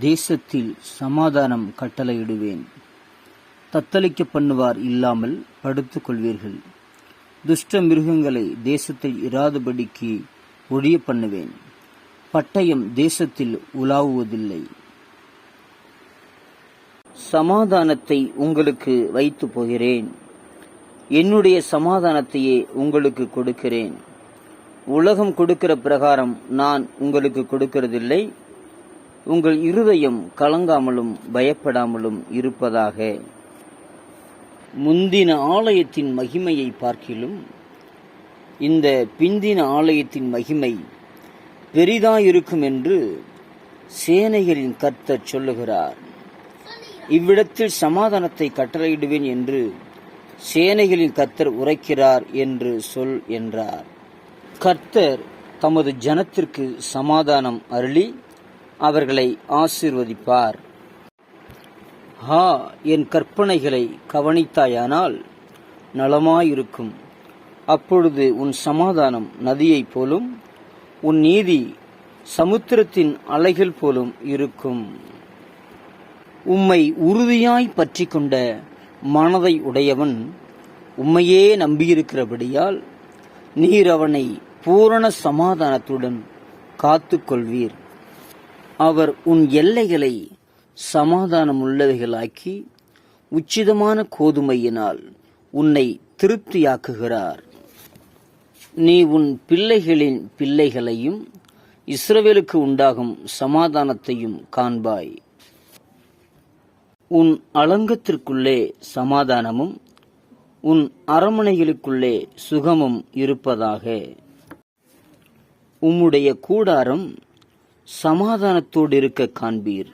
தேசத்தில் சமாதானம் கட்டளையிடுவேன். தத்தளிக்க பண்ணுவார் இல்லாமல் படுத்துக் கொள்வீர்கள் துஷ்ட மிருகங்களை தேசத்தில் இராதபடிக்கு ஒழிய பண்ணுவேன். பட்டயம் தேசத்தில் உலாவுவதில்லை. சமாதானத்தை உங்களுக்கு வைத்து போகிறேன். என்னுடைய சமாதானத்தையே உங்களுக்கு கொடுக்கிறேன். உலகம் கொடுக்கிற பிரகாரம் நான் உங்களுக்கு கொடுக்கிறதில்லை. உங்கள் இருதயம் கலங்காமலும் பயப்படாமலும் இருப்பதாக முந்தின ஆலயத்தின் மகிமையை பார்க்கிலும் இந்த பிந்தின ஆலயத்தின் மகிமை பெரிதாயிருக்கும் என்று சேனைகளின் கர்த்தர் சொல்லுகிறார். இவ்விடத்தில் சமாதானத்தை கட்டளையிடுவேன் என்று சேனைகளின் கர்த்தர் உரைக்கிறார் என்று சொல் என்றார். கர்த்தர் தமது ஜனத்திற்கு சமாதானம் அருளி அவர்களை ஆசீர்வதிப்பார். ஹா என் கற்பனைகளை கவனித்தாயானால் நலமாயிருக்கும். அப்பொழுது உன் சமாதானம் நதியைப் போலும் உன் நீதி சமுத்திரத்தின் அலைகள் போலும் இருக்கும். உம்மை உறுதியாய் பற்றி கொண்ட மனதை உடையவன் உம்மையே நம்பியிருக்கிறபடியால் நீர் அவனை பூரண சமாதானத்துடன் காத்துக்கொள்வீர். அவர் உன் எல்லைகளை சமாதானமுள்ளவைகளாக்கி உச்சிதமான கோதுமையினால் உன்னை திருப்தியாக்குகிறார். நீ உன் பிள்ளைகளின் பிள்ளைகளையும் இஸ்ரவேலுக்கு உண்டாகும் சமாதானத்தையும் காண்பாய். உன் அலங்கத்திற்குள்ளே சமாதானமும் உன் அரமனைகளுக்குள்ளே சுகமும் இருப்பதாக. உம்முடைய கூடாரம் சமாதானத்தோடு இருக்க காண்பீர்.